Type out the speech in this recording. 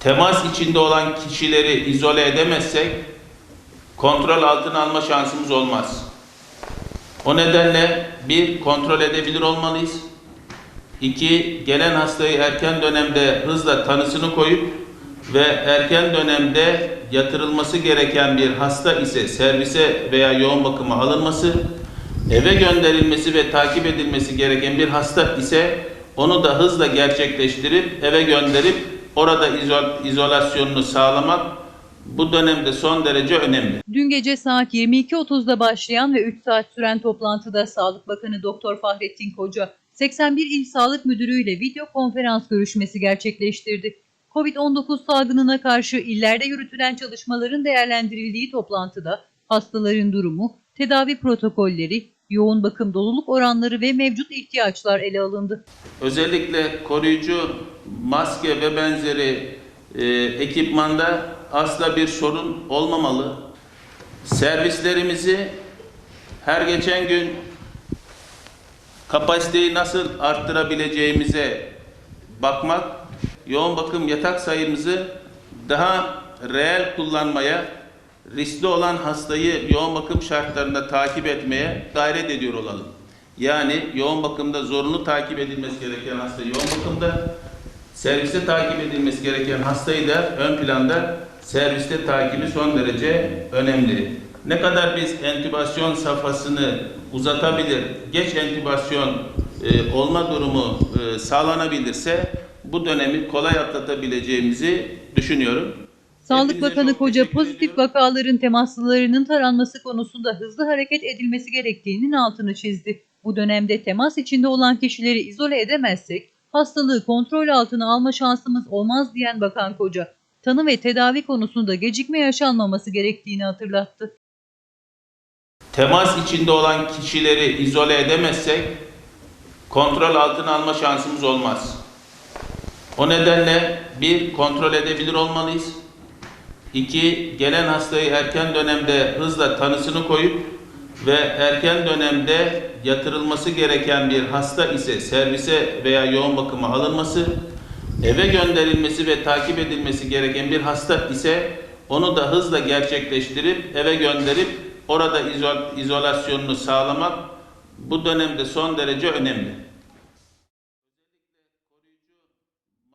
temas içinde olan kişileri izole edemezsek kontrol altına alma şansımız olmaz. O nedenle bir kontrol edebilir olmalıyız. İki, gelen hastayı erken dönemde hızla tanısını koyup ve erken dönemde yatırılması gereken bir hasta ise servise veya yoğun bakıma alınması, eve gönderilmesi ve takip edilmesi gereken bir hasta ise onu da hızla gerçekleştirip eve gönderip orada izol- izolasyonunu sağlamak bu dönemde son derece önemli. Dün gece saat 22.30'da başlayan ve 3 saat süren toplantıda Sağlık Bakanı Doktor Fahrettin Koca, 81 il sağlık müdürüyle video konferans görüşmesi gerçekleştirdi. Covid-19 salgınına karşı illerde yürütülen çalışmaların değerlendirildiği toplantıda hastaların durumu, tedavi protokolleri, yoğun bakım doluluk oranları ve mevcut ihtiyaçlar ele alındı. Özellikle koruyucu maske ve benzeri e, ekipmanda asla bir sorun olmamalı. Servislerimizi her geçen gün kapasiteyi nasıl arttırabileceğimize bakmak, yoğun bakım yatak sayımızı daha reel kullanmaya, riskli olan hastayı yoğun bakım şartlarında takip etmeye gayret ediyor olalım. Yani yoğun bakımda zorunlu takip edilmesi gereken hasta yoğun bakımda, serviste takip edilmesi gereken hastayı da ön planda serviste takibi son derece önemli. Ne kadar biz entübasyon safhasını uzatabilir, geç entübasyon e, olma durumu e, sağlanabilirse bu dönemi kolay atlatabileceğimizi düşünüyorum. Sağlık Bakanı Koca pozitif vakaların temaslılarının taranması konusunda hızlı hareket edilmesi gerektiğinin altını çizdi. Bu dönemde temas içinde olan kişileri izole edemezsek hastalığı kontrol altına alma şansımız olmaz diyen Bakan Koca, tanı ve tedavi konusunda gecikme yaşanmaması gerektiğini hatırlattı. temas içinde olan kişileri izole edemezsek kontrol altına alma şansımız olmaz. O nedenle bir kontrol edebilir olmalıyız. İki, gelen hastayı erken dönemde hızla tanısını koyup ve erken dönemde yatırılması gereken bir hasta ise servise veya yoğun bakıma alınması, eve gönderilmesi ve takip edilmesi gereken bir hasta ise onu da hızla gerçekleştirip eve gönderip orada izol- izolasyonunu sağlamak bu dönemde son derece önemli.